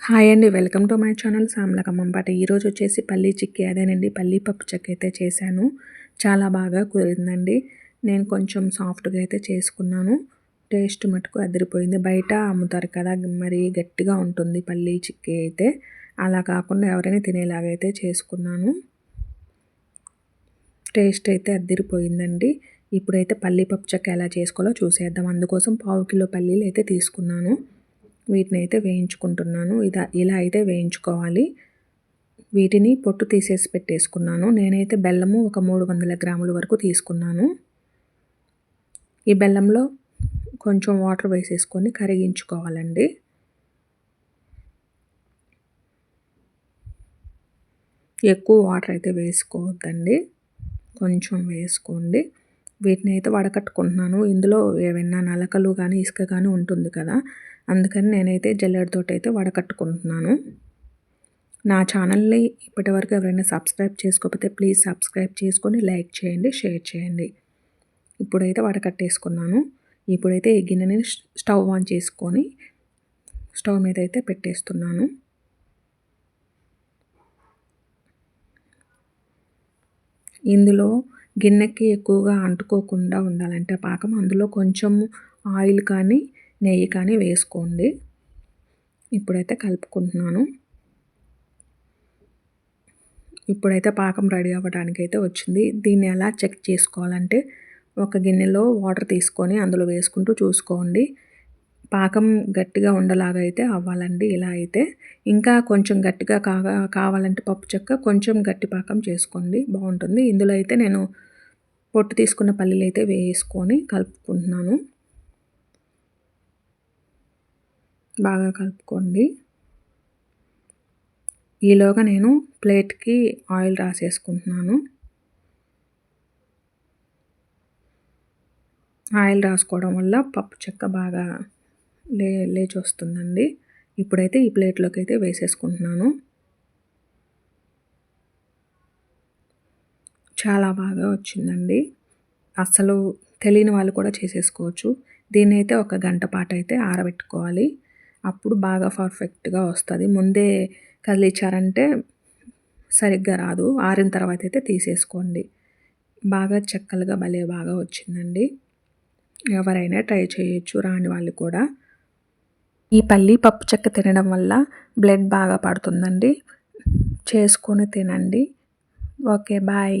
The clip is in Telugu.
హాయ్ అండి వెల్కమ్ టు మై ఛానల్ సామ్లకమ్మంపాట ఈరోజు వచ్చేసి పల్లీ చిక్కీ అదేనండి పల్లీ పప్పు చెక్క అయితే చేశాను. చాలా బాగా కుదిరిందండి. నేను కొంచెం సాఫ్ట్గా అయితే చేసుకున్నాను. టేస్ట్ మటుకు అదిరిపోయింది. బయట అమ్ముతారు కదా మరి గట్టిగా ఉంటుంది పల్లీ చిక్కీ అయితే. అలా కాకుండా ఎవరైనా తినేలాగా అయితే చేసుకున్నాను. టేస్ట్ అయితే అదిరిపోయిందండి. ఇప్పుడైతే పల్లీ పప్పు చెక్క ఎలా చేసుకోవాలో చూసేద్దాం. అందుకోసం పావు కిలో పల్లీలు అయితే తీసుకున్నాను. వీటిని అయితే వేయించుకుంటున్నాను. ఇదా ఇలా అయితే వేయించుకోవాలి. వీటిని పొట్టు తీసేసి పెట్టేసుకున్నాను. నేనైతే బెల్లము ఒక మూడు వందల గ్రాముల వరకు తీసుకున్నాను. ఈ బెల్లంలో కొంచెం వాటర్ వేసేసుకొని కరిగించుకోవాలండి. ఎక్కువ వాటర్ అయితే వేసుకోవద్దండి. కొంచెం వేసుకోండి. వీటిని అయితే వడకట్టుకుంటున్నాను. ఇందులో ఏమైనా నలకలు కానీ ఇసుక కానీ ఉంటుంది కదా అందుకని నేనైతే జల్లెడతో అయితే వడకట్టుకుంటున్నాను నా ఛానల్ని ఇప్పటివరకు ఎవరైనా సబ్స్క్రైబ్ చేసుకోకపోతే ప్లీజ్ సబ్స్క్రైబ్ చేసుకొని లైక్ చేయండి షేర్ చేయండి. ఇప్పుడైతే వడకట్టేసుకున్నాను ఇప్పుడైతే ఈ గిన్నెని స్టవ్ ఆన్ చేసుకొని స్టవ్ మీద అయితే పెట్టేస్తున్నాను. ఇందులో గిన్నెకి ఎక్కువగా అంటుకోకుండా ఉండాలంటే పాకం అందులో కొంచెం ఆయిల్ కానీ నెయ్యి కానీ వేసుకోండి. ఇప్పుడైతే కలుపుకుంటున్నాను. ఇప్పుడైతే పాకం రెడీ అవ్వడానికి అయితే వచ్చింది. దీన్ని ఎలా చెక్ చేసుకోవాలంటే ఒక గిన్నెలో వాటర్ తీసుకొని అందులో వేసుకుంటూ చూసుకోండి. పాకం గట్టిగా ఉండలాగా అయితే అవ్వాలండి. ఇలా అయితే ఇంకా కొంచెం గట్టిగా కాగా కావాలంటే పప్పు చెక్క కొంచెం గట్టి పాకం చేసుకోండి. బాగుంటుంది. ఇందులో అయితే నేను పొట్టు తీసుకున్న పల్లీలు అయితే వేసుకొని కలుపుకుంటున్నాను. బాగా కలుపుకోండి. ఈలోగా నేను ప్లేట్కి ఆయిల్ రాసేసుకుంటున్నాను. ఆయిల్ రాసుకోవడం వల్ల పప్పు చెక్క బాగా లే లేచి వస్తుందండి ఇప్పుడైతే ఈ ప్లేట్లోకి అయితే వేసేసుకుంటున్నాను. చాలా బాగా వచ్చిందండి. అసలు తెలియని వాళ్ళు కూడా చేసేసుకోవచ్చు. దీన్ని అయితే ఒక గంట పాటు అయితే ఆరబెట్టుకోవాలి. అప్పుడు బాగా పర్ఫెక్ట్గా వస్తుంది. ముందే కదిలిచ్చారంటే సరిగ్గా రాదు. ఆరిన తర్వాత అయితే తీసేసుకోండి. బాగా చెక్కలుగా భలే బాగా వచ్చిందండి. ఎవరైనా ట్రై చేయొచ్చు రాని వాళ్ళు కూడా. ఈ పల్లి పప్పు చెక్క తినడం వల్ల బ్లడ్ బాగా పడుతుందండి. చేసుకొని తినండి. Okay bye.